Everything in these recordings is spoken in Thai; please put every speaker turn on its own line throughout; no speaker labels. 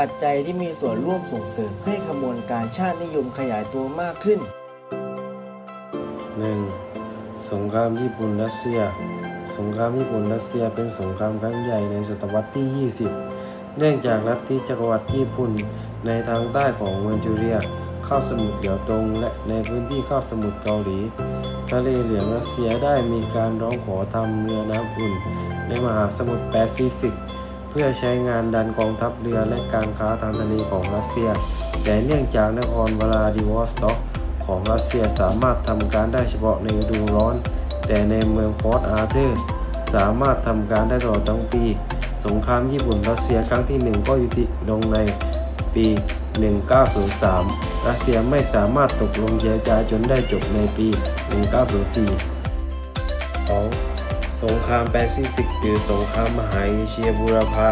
ปัจจัยที่มีส่วนร่วมส่งเสริมให้ขบวนการชาตินิยมขยายตัวมากขึ้น
1. สงครามญี่ปุ่นรัสเซีย สงครามญี่ปุ่นรัสเซียเป็นสงครามครั้งใหญ่ในศตวรรษที่ 20 เนื่องจากลัฐทธิจักรวรรดิญี่ปุ่นในทางใต้ของเมนจูเรียเข้าสมุทรเหลียวตรงและในพื้นที่เข้าสมุทรเกาหลี ทะเลเหลืองรัสเซียได้มีการร้องขอทำเรือน้ำอุ่น ในมหาสมุทรแปซิฟิก เพื่อใช้งานดันกองทัพเรือและการค้าทางทะเลของรัสเซีย แต่เนื่องจากนครวลาดิวอสต็อกของรัสเซียสามารถทำการได้เฉพาะในฤดูร้อน แต่ในเมืองพอร์ตอาร์เธอร์สามารถทำการได้ตลอดทั้งปี สงครามญี่ปุ่นรัสเซียครั้งที่หนึ่งก็ยุติลงในปี 1903 รัสเซียไม่สามารถตกลงเจรจาจนได้จบในปี 1904 2. สงครามแปซิฟิกหรือสงครามมหาเอเชียบูรพา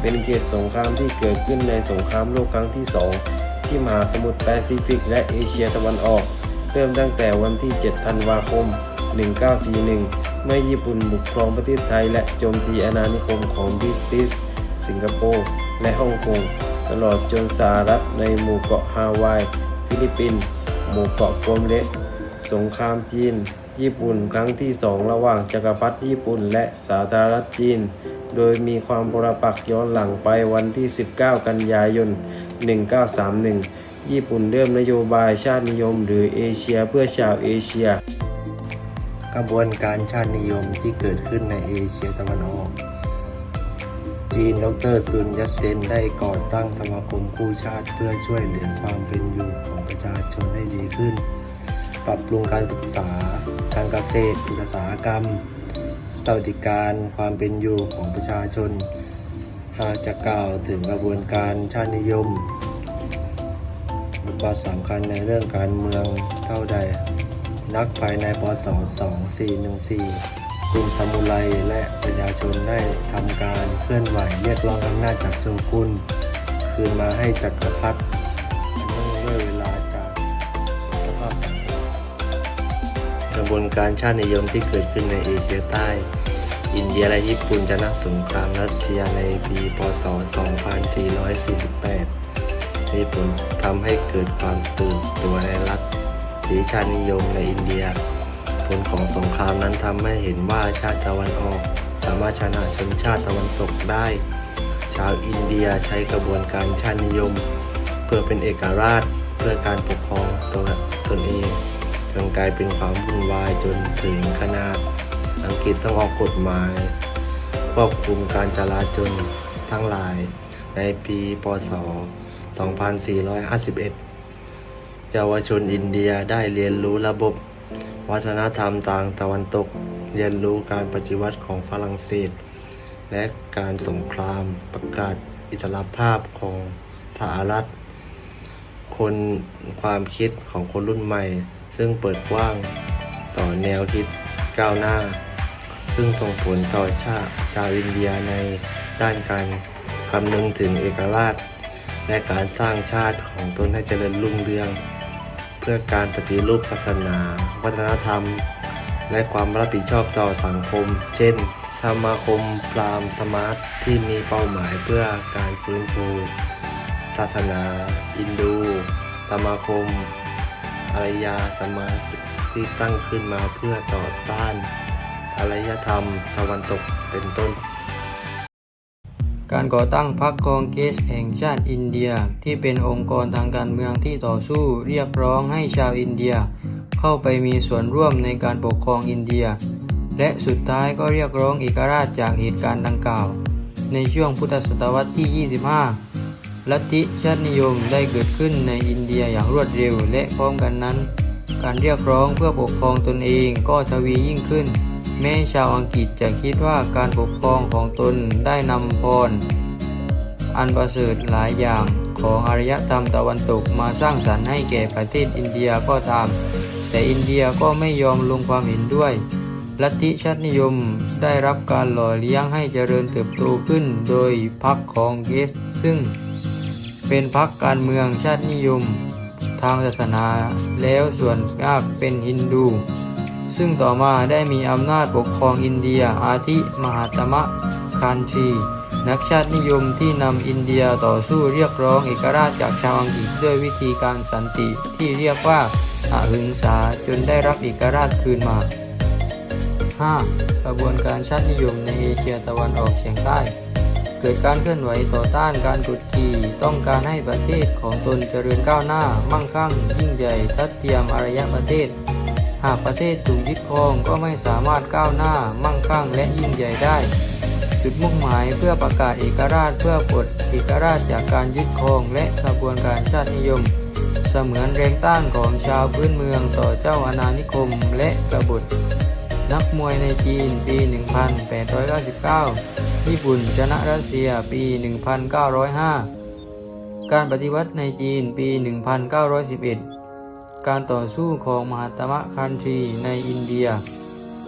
เป็นเขตสงครามที่เกิดขึ้นในสงครามโลกครั้งที่ 2 ที่มหาสมุทรแปซิฟิกและเอเชียตะวันออก เริ่มตั้งแต่วันที่ 7 ธันวาคม 1941 เมื่อญี่ปุ่นบุกครองประเทศไทย และโจมตีอาณานิคมของบริสติชสิงคโปร์และฮ่องกงตลอดจนสหรัฐในหมู่เกาะฮาวาย ฟิลิปปินส์หมู่เกาะกลมเล็กสงครามจีน ญี่ปุ่นครั้งที่สองระหว่างจักรพรรดิญี่ปุ่นและสาธารณรัฐจีน โดยมีความปรปักษ์ย้อนหลังไปวันที่ 19 กันยายน 1931 ญี่ปุ่นเริ่มนโยบายชาตินิยม หรือเอเชียเพื่อชาวเอเชีย
กระบวนการชาตินิยมที่เกิดขึ้นในเอเชียตะวันออก จีนดรซุนยัตเซนได้ก่อตั้งสมาคมคู่ชาติเพื่อช่วยเหลือความเป็นอยู่ของประชาชนให้ดีขึ้นปรับปรุงการศึกษาารเกษตร อุตสาหกรรมสวัสดิการความเป็นอยู่ของประชาชน หากจะกล่าวถึงกระบวนการชาตินิยมบทบาทสำคัญในเรื่องการเมืองเท่าใด นักภายในปศ2414กลุ่มซามูไรและประชาชนได้ทำการเคลื่อนไหวเรียกร้องอำนาจจากโชกุนคืนมาให้จักรพรรดิ บวนการชาตินิยมที่เกิดขึ้นในเอเชียใต้ อินเดียและญี่ปุ่นชนะสงครามรัสเซียในปีพศ 2448 มีผลทำให้เกิดความตื่นตัวในรัฐสีชาตินิยมในอินเดีย ผลของสงครามนั้นทำให้เห็นว่าชาติตะวันออกสามารถชนะชนชาติตะวันตกได้ ชาวอินเดียใช้กระบวนการชาตินิยม เพื่อเป็นเอกราชเพื่อการปกครองตัวตนเอง นกลายเป็นความวุ่นวายจนถึงขนาดอังกฤษต้องออกกฎหมาย ควบคุมการจราจรทั้งหลายในปีพศ 2451 เยาวชนอินเดียได้เรียนรู้ระบบ วัฒนธรรมต่างตะวันตก เรียนรู้การปฏิวัติของฝรั่งเศส และการสงครามประกาศอิสรภาพของสหรัฐ คนความคิดของคนรุ่นใหม่ ซึ่งเปิดกว้างต่อแนวคิดก้าวหน้า ซึ่งส่งผลต่อชาติชาวอินเดียในด้านการคำนึงถึงเอกราช และการสร้างชาติของตนให้เจริญรุ่งเรือง เพื่อการปฏิรูปศาสนา วัฒนธรรม และความรับผิดชอบต่อสังคม เช่น สมาคมพรามสมาร์ทที่มีเป้าหมายเพื่อการฟื้นฟูศาสนา อินดู สมาคม อารยาสมาที่ตั้งขึ้นมาเพื่อต่อต้านอารยธรรมตะวันตกเป็นต้น
การก่อตั้งพรรคคองเกสแห่งชาติอินเดียที่เป็นองค์กรทางการเมืองที่ต่อสู้เรียกร้องให้ชาวอินเดีย เข้าไปมีส่วนร่วมในการปกครองอินเดีย และสุดท้ายก็เรียกร้องเอกราชจากเหตุการณ์ดังกล่าว ในช่วงพุทธศตวรรษที่ 25 ลัทธิชาตินิยมได้เกิดขึ้นในอินเดียอย่างรวดเร็ว และพร้อมกันนั้น การเรียกร้องเพื่อปกครองตนเองก็ทวียิ่งขึ้น แม้ชาวอังกฤษจะคิดว่าการปกครองของตนได้นำพร อันประเสริฐหลายอย่างของอารยธรรมตะวันตกมาสร้างสรรค์ให้แก่ประเทศอินเดียก็ตาม แต่อินเดียก็ไม่ยอมลงความเห็นด้วยลัทธิชาตินิยมได้รับการหล่อเลี้ยงให้เจริญเติบโตขึ้นโดยพรรคของเกสซึ่ง เป็นพรรคการเมืองชาตินิยม ทางศาสนาแล้วส่วนมากเป็นฮินดู ซึ่งต่อมาได้มีอำนาจปกครองอินเดียอาทิมหาตมะคานทรีนักชาตินิยมที่นำอินเดียต่อสู้เรียกร้องเอกราชจากชาวอังกฤษด้วยวิธีการสันติที่เรียกว่าอาหึงสาจนได้รับเอกราชคืนมา 5. กระบวนการชาตินิยมในเอเชียตะวันออกเฉียงใต้ เกิดการเคลื่อนไหวต่อต้านการกดขี่ ต้องการให้ประเทศของตนเจริญก้าวหน้า มั่งคั่ง ยิ่งใหญ่ ทัดเทียมอารยประเทศ หากประเทศถูกยึดครองก็ไม่สามารถก้าวหน้า มั่งคั่ง และยิ่งใหญ่ได้ จุดมุ่งหมายเพื่อประกาศเอกราชเพื่อปลดเอกราชจากการยึดครองและกระบวนการชาตินิยม เสมือนแรงต้านของชาวพื้นเมืองต่อเจ้าอาณานิคมและกบฏ นักมวยในจีนปี 1899 ญี่ปุ่นชนะรัสเซียปี 1905 การปฏิวัติในจีนปี 1911 การต่อสู้ของมหาตมะคันธีในอินเดีย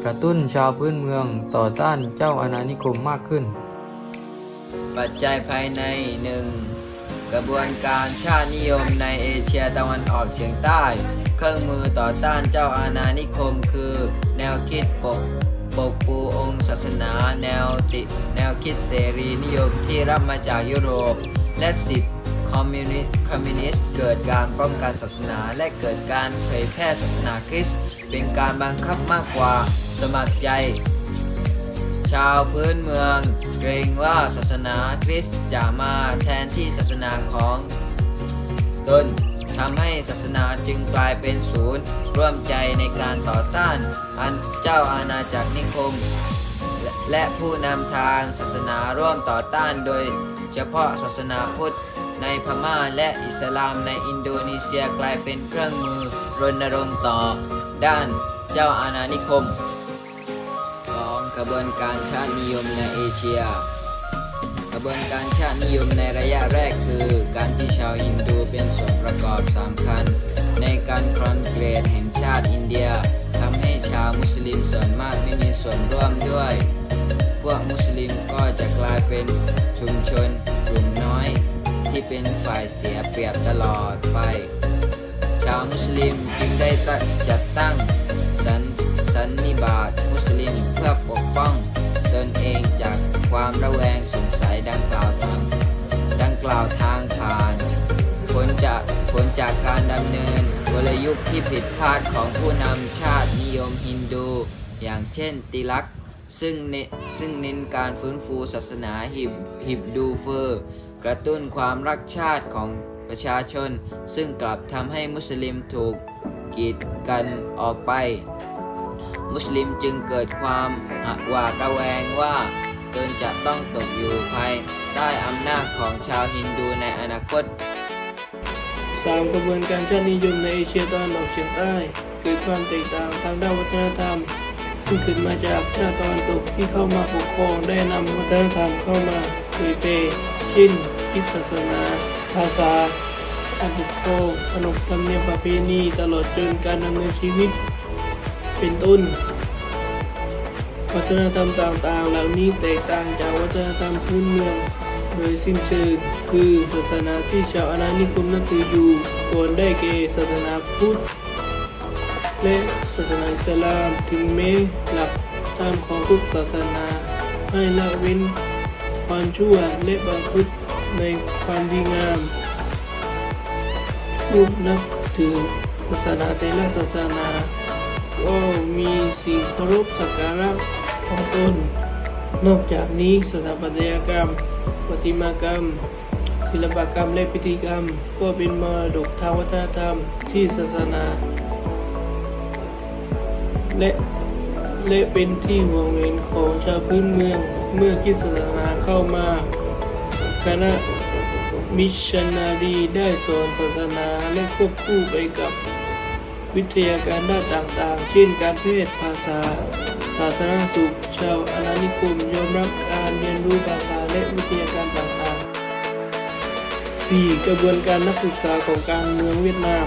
กระตุ้นชาวพื้นเมืองต่อต้านเจ้าอาณานิคมมากขึ้น
ปัจจัยภายในหนึ่งกระบวนการชาตินิยมในเอเชียตะวันออกเฉียงใต้ เครื่องมือต่อต้านเจ้าอาณานิคม คือ แนวคิดปกปกปูองค์ศาสนา แนวติแนวคิดเสรีนิยมที่รับมาจากยุโรป และสิทธิคอมมิวนิสต์คอมมิวนิสต์เกิดการป้องกันศาสนา และเกิดการเผยแพร่ศาสนาคริสต์เป็นการบังคับมากกว่าสมัครใจ ชาวพื้นเมือง เกรงว่าศาสนาคริสต์จะมาแทนที่ศาสนาของตน ศาสนาจึงกลายเป็นศูนย์ ร่วมใจในการต่อต้าน อันเจ้าอาณาจักรนิคมและและผู้นำทางศาสนาร่วมต่อต้านโดยเฉพาะศาสนาพุทธในพม่าและอิสลามในอินโดนีเซียกลายเป็นเครื่องมือรณรงค์ต่อ ด้านเจ้าอาณานิคมของกระบวนการชาตินิยมในเอเชีย กระบวนการชาตินิยมในระยะแรกคือ การที่ชาวฮินดูเป็นส่วนประกอบสำคัญ ในการครอนเกรดแห่งชาติอินเดียทำให้ชาวมุสลิมส่วนมากไม่มีส่วนร่วมด้วย พวกมุสลิมก็จะกลายเป็นชุมชนกลุ่มน้อย ที่เป็นฝ่ายเสียเปรียบตลอดไป ชาวมุสลิมจึงได้จัดตั้ง จากการดำเนินกลยุทธ์ที่ผิดพลาดของผู้นำชาตินิยมฮินดู อย่างเช่นติลักซึ่งเนซึ่งเน้นการฟื้นฟูศาสนาฮิบฮิบดูเฟอร์ กระตุ้นความรักชาติของประชาชน ซึ่งกลับทำให้มุสลิมถูกกีดกันออกไป มุสลิมจึงเกิดความหวาดระแวงว่าตนจะต้องตกอยู่ภายใต้อำนาจของชาวฮินดูในอนาคต
3. กระบวนการชาตินิยมในเอเชียตะวันออกเฉียงใต้ เกิดความแตกต่างทางด้านวัฒนธรรม ซึ่งเกิดมาจากชาติตะวันตกที่เข้ามาปกครองได้นำวัฒนธรรมเข้ามาเผยแพร่เช่นคริสตศาสนา ภาษาการปกครองขนบธรรมเนียมประเพณีตลอดจนการดำเนินชีวิต เป็นต้น วัฒนธรรมต่างๆ เหล่านี้แตกต่างจากวัฒนธรรมพื้นเมือง โดยสิ้นเชิงคือศาสนาที่ชาวอาณานิคมนับถืออยู่ก่อนได้แก่ศาสนาพุทธและศาสนาอิสลามถึงแม้หลักธรรมของทุกศาสนาให้ละเว้นความชั่วและประพฤติในความดีงามผู้นับถือศาสนาแต่ละศาสนาก็มีสิ่งเคารพสักการะของตนนอกจากนี้สถาปัตยกรรม ประติมากรรม ศิลปกรรมและพิธีกรรม ก็เป็นมรดกทางวัฒนธรรมที่ศาสนา และและเป็นที่ห่วงเห็นของชาวพื้นเมืองเมื่อคิดศาสนาเข้ามาคณะมิชชันนารีได้สอนศาสนาและควบคู่ไปกับวิทยาการด้านต่างๆ เช่นการแพทย์ภาษาาธารณสุขชาวอาณานิคมยอมรับการเรียนรู้ภาษาและวิทยาการต่างๆ 4. กระบวนการนักศึกษาของการเมืองเวียดนาม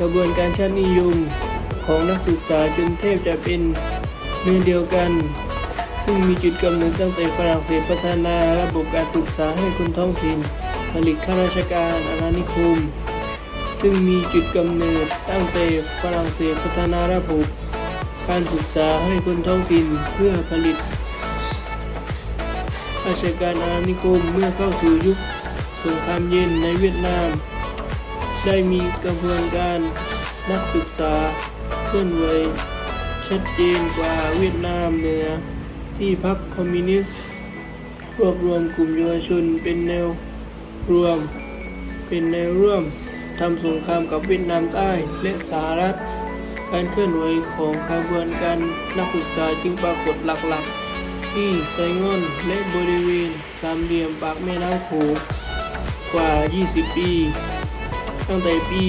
กระบวนการชาตินิยมของนักศึกษาจนแทบจะเป็นเนื้อเดียวกัน ซึ่งมีจุดกำเนิดตั้งแต่ฝรั่งเศสพัฒนาระบบการศึกษาให้คนท้องถิ่นผลิตข้าราชการอาณานิคม ซึ่งมีจุดกำเนิดตั้งแต่ฝรั่งเศสพัฒนาระบบ การศึกษาให้คนท้องถิ่นเพื่อผลิตราชการอาณานิคมเมื่อเข้าสู่ยุคสงครามเย็นในเวียดนาม ได้มีกระบวนการนักศึกษาเคลื่อนไหวชัดเจนกว่าเวียดนามเหนือที่พรรคคอมมิวนิสต์รวบรวมกลุ่มเยาวชนเป็นแนวรวม เป็นแนวร่วมทำสงครามกับเวียดนามใต้และสหรัฐ การเคลื่อนไหวของขบวนการนักศึกษาจึงปรากฏหลักๆ ที่ไซงอนและบริเวณสามเหลี่ยมปากแม่น้ำโขงกว่า 20 ปี ตั้งแต่ปี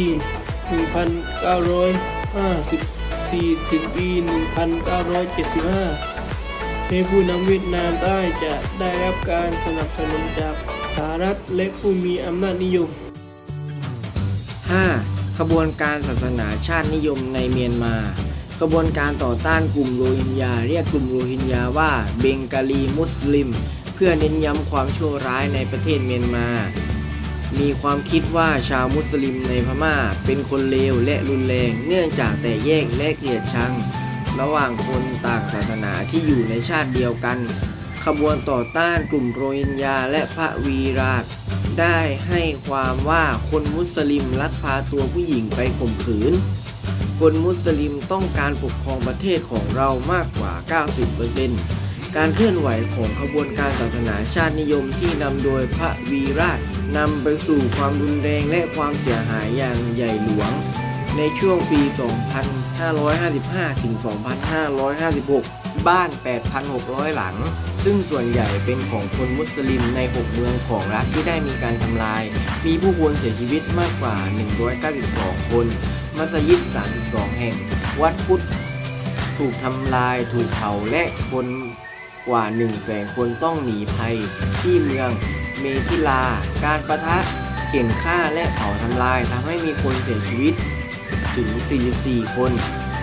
1954 ถึงปี 1975 ในผู้นำเวียดนามใต้จะได้รับการสนับสนุนจากสหรัฐและผู้มีอำนาจนิยม
5. ขบวนการศาสนาชาตินิยมในเมียนมา ขบวนการต่อต้านกลุ่มโรฮิงญาเรียกกลุ่มโรฮิงญาว่าเบงกาลีมุสลิม เพื่อเน้นย้ำความชั่วร้ายในประเทศเมียนมา มีความคิดว่าชาวมุสลิมในพม่าเป็นคนเลวและรุนแรงเนื่องจากแต่แยกและเกลียดชัง ระหว่างคนต่างศาสนาที่อยู่ในชาติเดียวกัน ขบวนต่อต้านกลุ่มโรฮิงญาและพระวีราช ได้ให้ความว่าคนมุสลิมลักพาตัวผู้หญิงไปข่มขืน คนมุสลิมต้องการปกครองประเทศของเรามากกว่า 90%การเคลื่อนไหวของขบวนการศาสนาชาตินิยมที่นำโดยพระวีราชนำไปสู่ความรุนแรงและความเสียหายอย่างใหญ่หลวง ในช่วงปี 2555 ถึง 2556 บ้าน 8,600 หลัง ซึ่งส่วนใหญ่เป็นของคนมุสลิมใน 6 เมืองของรัฐที่ได้มีการทำลาย มีผู้คนเสียชีวิตมากกว่า 192 คน มัสยิด 32 แห่ง วัดพุทธถูกทำลาย ถูกเผา และคนกว่า 1 0 0 0 0แสนคนต้องหนีภัย ที่เมืองเมทิลา การประทะเข็นฆ่าและเผาทำลายทำให้มีคนเสียชีวิตถึง 44 คน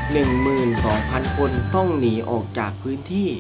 12,000 คนต้องหนีออกจากพื้นที่